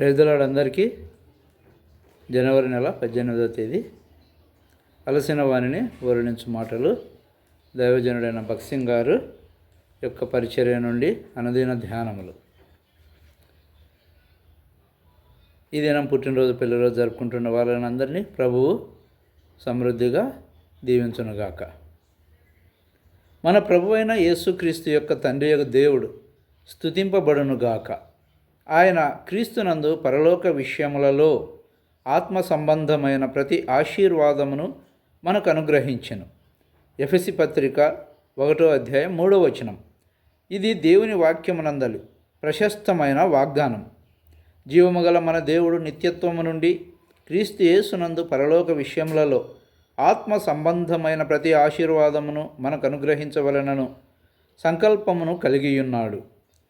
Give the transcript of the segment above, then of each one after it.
ప్రేదలాడందరికీ జనవరి నెల పద్దెనిమిదవ తేదీ. అలసిన వాణిని వర్ణించు మాటలు. దైవజనుడైన భక్సింగ్ గారు యొక్క పరిచర్య నుండి అనుదిన ధ్యానములు. ఈ దినం పుట్టినరోజు పిల్లలు జరుపుకుంటున్న వాళ్ళని అందరినీ ప్రభువు సమృద్ధిగా దీవించునుగాక. మన ప్రభు అయిన యేసుక్రీస్తు యొక్క తండ్రి యొక్క దేవుడు స్థుతింపబడునుగాక ఆయన క్రీస్తునందు పరలోక విషయములలో ఆత్మ సంబంధమైన ప్రతి ఆశీర్వాదమును మనకు అనుగ్రహించెను. ఎఫెసి పత్రిక ఒకటో అధ్యాయం మూడో వచనం. ఇది దేవుని వాక్యమునందలి ప్రశస్తమైన వాగ్దానం. జీవముగల మన దేవుడు నిత్యత్వము నుండి క్రీస్తు యేసునందు పరలోక విషయములలో ఆత్మ సంబంధమైన ప్రతి ఆశీర్వాదమును మనకు అనుగ్రహించవలనను సంకల్పమును కలిగియున్నాడు.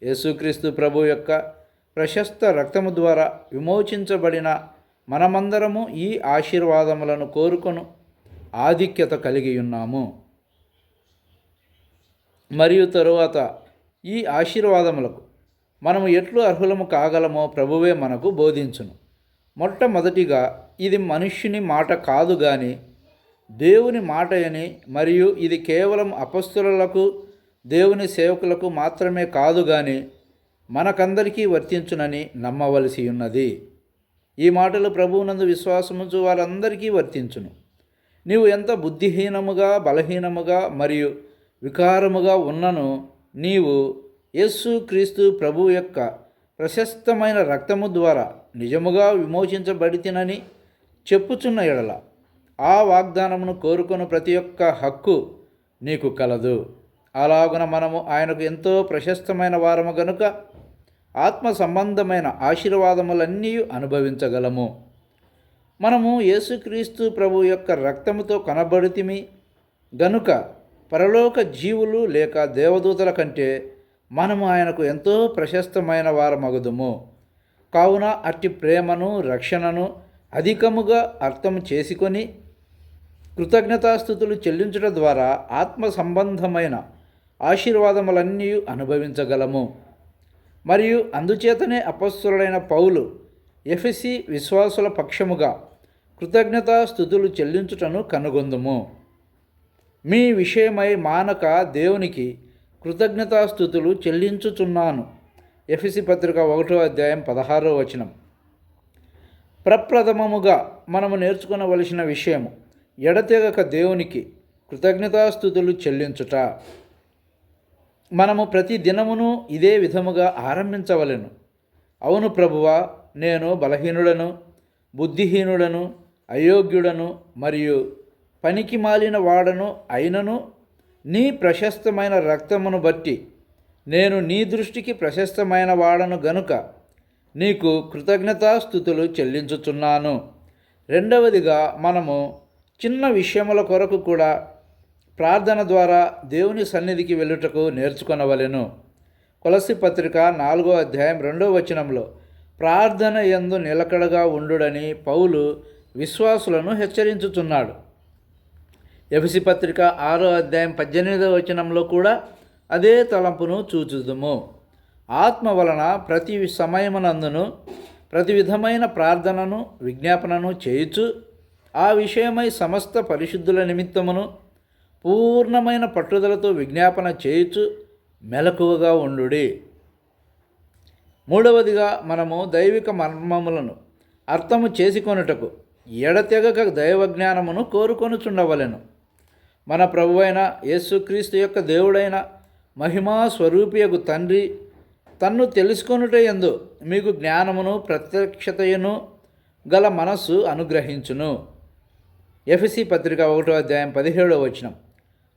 యేసుక్రీస్తు ప్రభు యొక్క ప్రశస్త రక్తము ద్వారా విమోచించబడిన మనమందరము ఈ ఆశీర్వాదములను కోరుకొను ఆధిక్యత కలిగి ఉన్నాము. మరియు తరువాత ఈ ఆశీర్వాదములకు మనము ఎట్లు అర్హులము కాగలమో ప్రభువే మనకు బోధించును. మొట్టమొదటిగా ఇది మనుష్యుని మాట కాదు గాని దేవుని మాట అని మరియు ఇది కేవలం అపస్తులకు దేవుని సేవకులకు మాత్రమే కాదు కానీ మనకందరికీ వర్తించునని నమ్మవలసి ఉన్నది. ఈ మాటలు ప్రభువునందు విశ్వాసముంచు వారందరికీ వర్తించును. నీవు ఎంత బుద్ధిహీనముగా బలహీనముగా మరియు వికారముగా ఉన్నను నీవు యేసు క్రీస్తు ప్రభు యొక్క ప్రశస్తమైన రక్తము ద్వారా నిజముగా విమోచించబడితినని చెప్పుచున్న ఎడల ఆ వాగ్దానమును కోరుకున్న ప్రతి ఒక్క హక్కు నీకు కలదు. అలాగున మనము ఆయనకు ఎంతో ప్రశస్తమైన వారము గనుక ఆత్మ సంబంధమైన ఆశీర్వాదములన్నీ అనుభవించగలము. మనము యేసుక్రీస్తు ప్రభు యొక్క రక్తముతో కనబడితిమి. గనుక పరలోక జీవులు లేక దేవదూతల కంటే మనము ఆయనకు ఎంతో ప్రశస్తమైన వారమగుదుము. కావున అట్టి ప్రేమను రక్షణను అధికముగా అర్థం చేసుకొని కృతజ్ఞతాస్థుతులు చెల్లించడం ద్వారా ఆత్మ సంబంధమైన ఆశీర్వాదములన్నీ అనుభవించగలము. మరియు అందుచేతనే అపస్సురుడైన పౌలు ఎఫెసి విశ్వాసుల పక్షముగా కృతజ్ఞతా స్థుతులు చెల్లించుటను కనుగొందుము. మీ విషయమై మానక దేవునికి కృతజ్ఞతాస్థుతులు చెల్లించుచున్నాను. ఎఫ్ఎసి పత్రిక ఒకటో అధ్యాయం పదహారో వచనం. ప్రప్రథమముగా మనము నేర్చుకునవలసిన విషయము ఎడతెగక దేవునికి కృతజ్ఞతాస్థుతులు చెల్లించుట. మనము ప్రతి దినమును ఇదే విధముగా ఆరంభించవలెను. అవును ప్రభువా నేను బలహీనుడను బుద్ధిహీనుడను అయోగ్యుడను మరియు పనికి మాలిన వాడను అయినను నీ ప్రశస్తమైన రక్తమును బట్టి నేను నీ దృష్టికి ప్రశస్తమైన వాడను గనుక నీకు కృతజ్ఞతాస్థుతులు చెల్లించుచున్నాను. రెండవదిగా మనము చిన్న విషయముల కొరకు కూడా ప్రార్థన ద్వారా దేవుని సన్నిధికి వెళ్ళుటకు నేర్చుకొనవలెను. కొలసి పత్రిక నాలుగో అధ్యాయం రెండో వచనంలో ప్రార్థన ఎందు నిలకడగా ఉండుడని పౌలు విశ్వాసులను హెచ్చరించుచున్నాడు. ఎఫసి పత్రిక ఆరో అధ్యాయం పద్దెనిమిదవ వచనంలో కూడా అదే తలంపును చూచుదుము. ఆత్మ వలన ప్రతి సమయమునందును ప్రతి విధమైన ప్రార్థనను విజ్ఞాపనను చేయుచు ఆ విషయమై సమస్త పరిశుద్ధుల నిమిత్తమును పూర్ణమైన పట్టుదలతో విజ్ఞాపన చేయుచు మెలకువగా ఉండుడి. మూడవదిగా మనము దైవిక మర్మములను అర్థము చేసుకొనుటకు ఎడతెగక దైవజ్ఞానమును కోరుకొనుచుండవలెను. మన ప్రభువైన యేసుక్రీస్తు యొక్క దేవుడైన మహిమా స్వరూపియకు తండ్రి తన్ను తెలుసుకొనుట ఎందు మీకు జ్ఞానమును ప్రత్యక్షతయును గల మనస్సు అనుగ్రహించును. ఎఫ్సి పత్రిక ఒకటో అధ్యాయం పదిహేడో వచనం.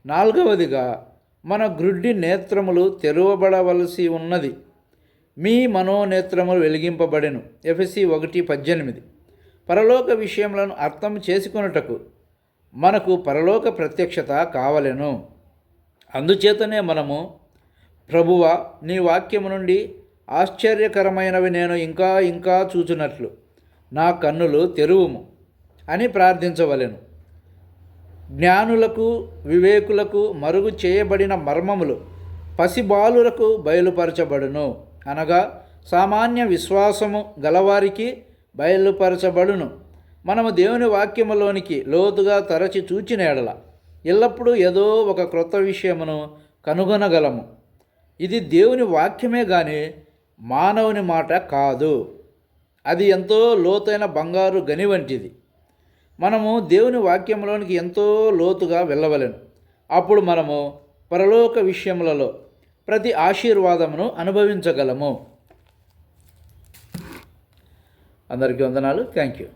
నాలుగవదిగా మన గ్రుడ్డి నేత్రములు తెరవబడవలసి ఉన్నది. మీ మనోనేత్రములు వెలిగింపబడెను. ఎఫ్సి ఒకటి పద్దెనిమిది. పరలోక విషయములను అర్థం చేసుకొనుటకు మనకు పరలోక ప్రత్యక్షత కావలెను. అందుచేతనే మనము ప్రభువ నీ వాక్యము నుండి ఆశ్చర్యకరమైనవి నేను ఇంకా ఇంకా చూచునట్లు నా కన్నులు తెరువుము అని ప్రార్థించవలెను. జ్ఞానులకు వివేకులకు మరుగు చేయబడిన మర్మములు పసిబాలులకు బయలుపరచబడును. అనగా సామాన్య విశ్వాసము గలవారికి బయలుపరచబడును. మనము దేవుని వాక్యములోనికి లోతుగా తరచి చూచిన ఎడల ఎల్లప్పుడూ ఏదో ఒక క్రొత్త విషయమును కనుగొనగలము. ఇది దేవుని వాక్యమే కానీ మానవుని మాట కాదు. అది ఎంతో లోతైన బంగారు గని వంటిది. మనము దేవుని వాక్యంలోనికి ఎంతో లోతుగా వెళ్ళవలెను. అప్పుడు మనము పరలోక విషయములలో ప్రతి ఆశీర్వాదమును అనుభవించగలము. అందరికీ వందనాలు. Thank you.